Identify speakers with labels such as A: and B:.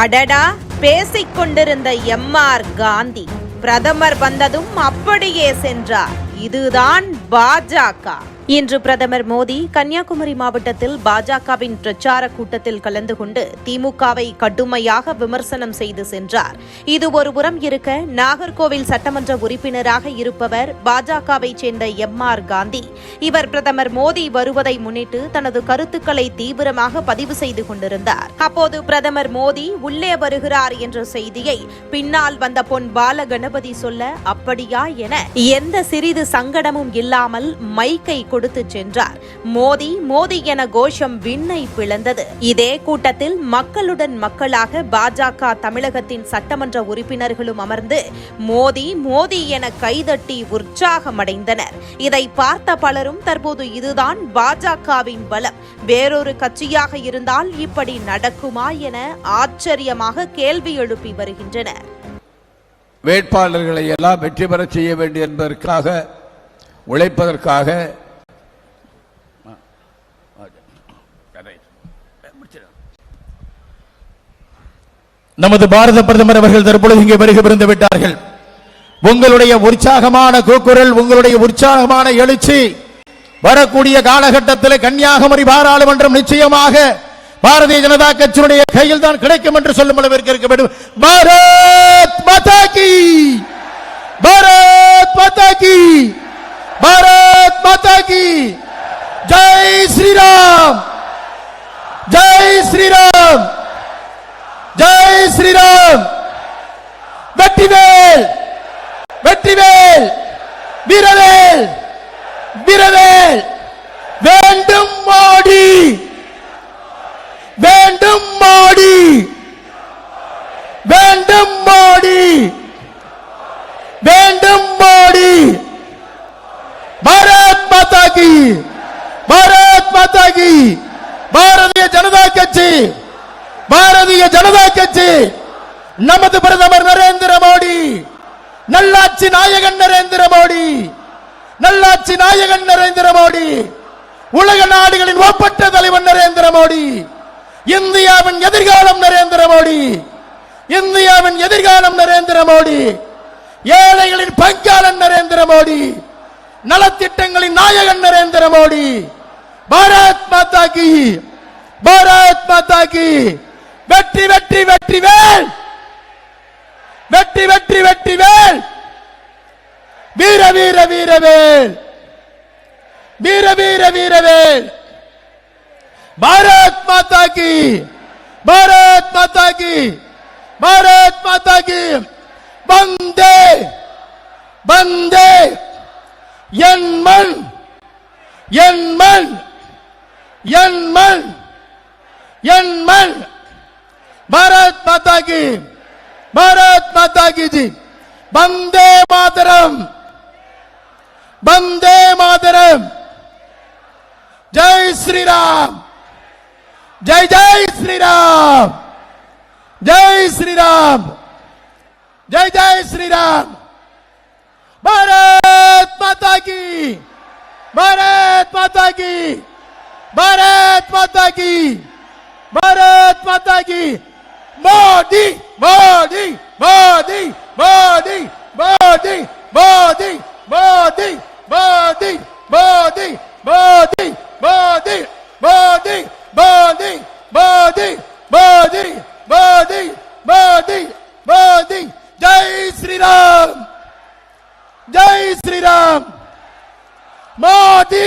A: அடடா பேசிக் கொண்டிருந்த எம்ஆர் காந்தி. பிரதமர் வந்ததும் அப்படியே சென்றார். இதுதான் பாஜக இன்று பிரதமர் மோடி கன்னியாகுமரி மாவட்டத்தில் பாஜகவின் பிரச்சார கூட்டத்தில் கலந்து கொண்டு திமுகவை கடுமையாக விமர்சனம் செய்து சென்றார். இது ஒருபுறம் இருக்க நாகர்கோவில் சட்டமன்ற உறுப்பினராக இருப்பவர் பாஜகவை சேர்ந்த எம் ஆர் காந்தி. இவர் பிரதமர் மோடி வருவதை முன்னிட்டு தனது கருத்துக்களை தீவிரமாக பதிவு செய்து கொண்டிருந்தார். அப்போது பிரதமர் மோடி உள்ளே வருகிறார் என்ற செய்தியை பின்னால் வந்த பொன் பால கணபதி சொல்ல அப்படியா என எந்த சிறிது சங்கடமும் இல்லாமல் மைக்கை கொடுத்து சென்றார். மோதி மோதி என கோஷம் விண்ணை பிளந்தது. இதே கூட்டத்தில் மக்களுடன் மக்களாக பாஜக தமிழகத்தின் சட்டமன்ற உறுப்பினர்களும் அமர்ந்து மோதி மோதி என கைதட்டி உற்சாகமடைந்தனர். இதை பார்த்த பலரும் தற்போது இதுதான் பாஜகவின் பலம். வேறொரு கட்சியாக இருந்தால் இப்படி நடக்குமா என ஆச்சரியமாக கேள்வி எழுப்பி வருகின்றனர்.
B: வேட்பாளர்களை எல்லாம் வெற்றி பெற செய்ய வேண்டும் என்பதற்காக உழைப்பதற்காக
C: நமது பாரத பிரதமர் அவர்கள் தற்பொழுது இங்கே வருகை பிறந்து விட்டார்கள். உங்களுடைய உற்சாகமான கூக்குரல் உங்களுடைய உற்சாகமான எழுச்சி வரக்கூடிய காலகட்டத்தில் கன்னியாகுமரி பாராளுமன்றம் நிச்சயமாக பாரதிய ஜனதா கட்சியினுடைய கையில் தான் கிடைக்கும் என்று சொல்லும் அளவிற்கு இருக்க வேண்டும். பாரத் மாதா கி! பாரத் மாதா கி! பாரத் மாதா கி ஜெய் ஸ்ரீராம் ஜெய் ஸ்ரீராம். ஜெய் ஸ்ரீராம். வெற்றிவேல். வெற்றிவேல். வீரவேல். வீரவேல். வேண்டும் மாடி. வேண்டும் மாடி. வேண்டும் மாடி. வேண்டும் மாடி. பாரத் மாதா கி. பாரத் மாதா கி. பாரதிய ஜனதா கட்சி பாரதிய ஜனதா கட்சி நமது பிரதமர் நரேந்திர மோடி நல்லாட்சி நாயகன் நரேந்திர மோடி நல்லாட்சி நாயகன் நரேந்திர மோடி உலக நாடுகளின் ஒப்பற்ற தலைவன் நரேந்திர மோடி இந்தியாவின் எதிர்காலம் நரேந்திர மோடி இந்தியாவின் எதிர்காலம் நரேந்திர மோடி ஏழைகளின் பங்காளன் நரேந்திர மோடி நலத்திட்டங்களின் நாயகன் நரேந்திர மோடி பாரத் மாதா கி பாரத் மாதா கி வெற்றி வெற்றி வெற்றி வேல். வெற்றி வெற்றி வெற்றி வேல். வீர வீர வீரவேல் வீர வீர வீரவேல் பாரத் மாதா கி பாரத் மாதா கி பாரத் மாதா கி வந்தே. வந்தே. என் மண் என் மண். यन मन यन मन भारत माता की भारत माता की जी बंदे मातरम बंदे मातरम जय श्री राम जय जय श्री राम जय श्री राम जय जय श्री राम भारत माता की भारत माता की மாதா கி பாரத் மாதா கி பாரத் மாதா கி மோடி மோடி மோடி மோடி மோடி மோடி மோடி மோடி மோடி மோடி மோடி மோடி மோடி மோடி மோடி மோடி மோடி மோடி ஜெய் ஸ்ரீராம் ஜெய் ஸ்ரீராம் மோடி